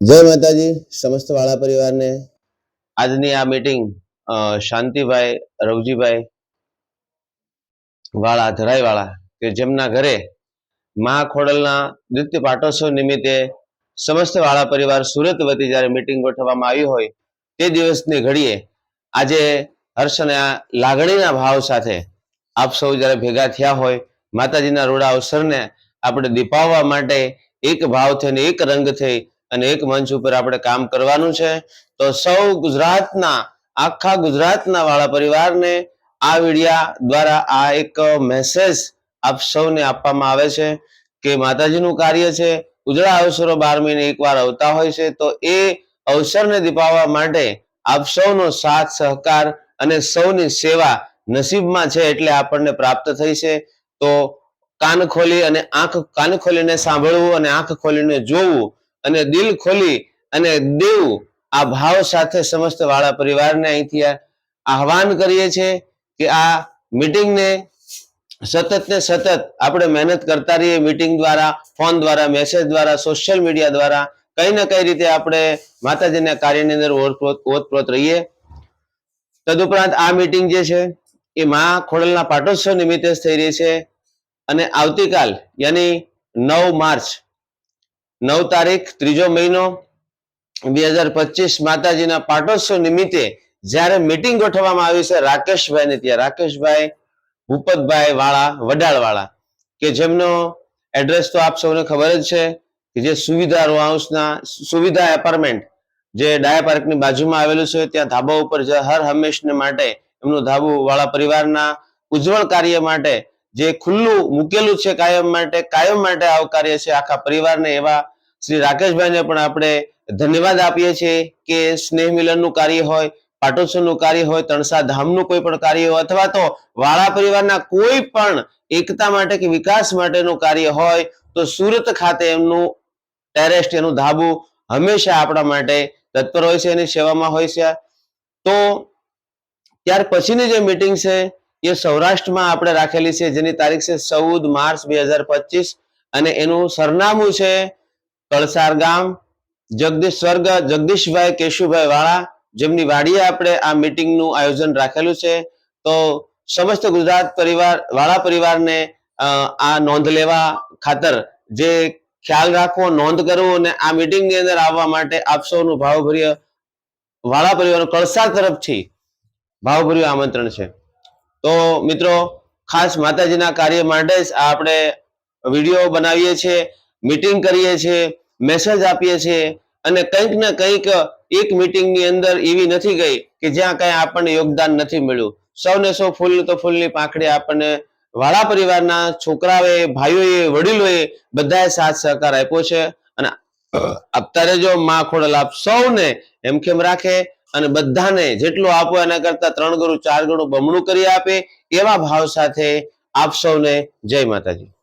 જય માતાજી, સમસ્ત વાળા પરિવારને. આજની આ મીટિંગ શાંતિભાઈ, રવજીભાઈ વાળા ધરાઈ વાળા કે જેમના ઘરે મહાખોડલના દ્વિતીય પાટોત્સવ નિમિત્તે સમસ્ત વાળા પરિવાર સુરત વતી જ્યારે મીટિંગ ગોઠવવામાં આવી હોય, તે દિવસની ઘડીએ આજે હર્ષ અને લાગણીના ભાવ સાથે આપ સૌ જ્યારે ભેગા થયા હોય, માતાજીના રૂડા અવસરને આપણે દીપાવવા માટે એક ભાવ થઈને એક રંગ થઈ અને એક મંચ ઉપર આપણે કામ કરવાનું છે, તો સૌ ગુજરાતના, આખા ગુજરાતના વાળા પરિવારને આ વિડિયા દ્વારા આ એક મેસેજ આપ સૌને આપવામાં આવે છે કે માતાજીનું કાર્ય છે. ઉજળા અવસરો બાર મહિને એકવાર આવતા હોય છે, તો એ અવસરને દીપાવવા માટે આપ સૌનો સાથ, સહકાર અને સૌની સેવા નસીબમાં છે એટલે આપણને પ્રાપ્ત થઈ છે. તો કાન ખોલી અને આંખ કાન ખોલીને સાંભળવું અને આંખ ખોલીને જોવું અને દિલ ખોલી અને દેવ આ ભાવ સાથે સમસ્ત વાળા પરિવારને અહીંથી આહવાન કરીએ છીએ કે આ મીટિંગને સતત ને સતત આપણે મહેનત કરતા રહીએ, મિટિંગ દ્વારા, ફોન દ્વારા, મેસેજ દ્વારા, સોશિયલ મીડિયા દ્વારા, કઈ ને કઈ રીતે આપણે માતાજીના કાર્યની અંદર ઓતપ્રોત રહીએ. તદુપરાંત આ મીટિંગ જે છે એ મા ખોડલના પાટોત્સવ નિમિત્તે થઈ રહી છે અને આવતીકાલ, યાની નવ માર્ચ નવ તારીખ, ત્રીજો મહિનો, બે હજાર પચીસ માતાજીના પાટોત્સવ નિમિત્તે જ્યારે મીટિંગ ગોઠવવામાં આવી છે રાકેશભાઈ ને ત્યાં. રાકેશભાઈ, ભૂપતભાઈ વાળા વડાળ વાળા કે જેમનો એડ્રેસ તો આપ સૌને ખબર જ છે કે જે સુવિધા રો હાઉસના સુવિધા એપાર્ટમેન્ટ જે ડાયા પાર્કની બાજુમાં આવેલું છે, ત્યાં ધાબા ઉપર જે હર હંમેશને માટે એમનું ધાબુ વાળા પરિવારના ઉજ્જવળ કાર્ય માટે જે ખુલ્લું, મૂકેલું છે કાયમ માટે કાયમ માટે આવકાર્ય છે આખા પરિવારને એવા શ્રી રાકેશભાઈને પણ આપણે ધન્યવાદ આપીએ છીએ કે સ્નેહ મિલનનું કાર્ય હોય, પાટોત્સવનું કાર્ય હોય, તણસા ધામનું કોઈ પણ કાર્ય હોય, અથવા તો વાળા પરિવારના કોઈ પણ એકતા માટે કે વિકાસ માટેનું કાર્ય હોય, તો સુરત ખાતે એમનું ટેરેસ્ટ એનું ધાબુ હંમેશા આપણા માટે તત્પર હોય છે એની સેવામાં હોય છે. તો ત્યાર પછીની જે મિટિંગ છે, એ સૌરાષ્ટ્રમાં આપણે રાખેલી છે, જેની તારીખ છે ચૌદ માર્ચ બે અને એનું સરનામું છે કળસાર ગામ જગદીશ સ્વર્ગ જગદીશભાઈ કેશુભાઈ વાળા, જેમની વાડીએ આપણે આ મીટિંગનું આયોજન રાખેલું છે. તો સમસ્ત ગુજરાત પરિવાર, વાળા પરિવારને આ નોંધ લેવા ખાતર જે ખ્યાલ રાખવો, નોંધ કરવો અને આ મીટિંગની અંદર આવવા માટે આપ સૌનું ભાવભર્ય વાળા પરિવાર કળસાર તરફથી ભાવભર્યું આમંત્રણ છે. તો મિત્રો, ખાસ માતાજીના કાર્ય માટે જ આપણે વીડિયો બનાવીએ છીએ મીટિંગ કરીએ છીએ. મેસેજ આપીએ છીએ અને કંઈક ને કંઈક એક મીટિંગની અંદર એવી નથી ગઈ કે જ્યાં કઈ આપણને યોગદાન નથી મળ્યું. સૌને સૌ ફૂલ તો ફૂલની પાંખડી આપણને વાળા પરિવારના છોકરાઓએ, ભાઈઓએ, વડીલોએ બધાએ સાથ સહકાર આપ્યો છે. અને આપતા રહેજો માં ખોડલ આપ સૌને હેમખેમ રાખે? અને બધાને જેટલું આપો એના કરતા ત્રણ ગણું, ચાર ગણું બમણું કરી આપે એવા ભાવ સાથે આપ સૌને જય માતાજી.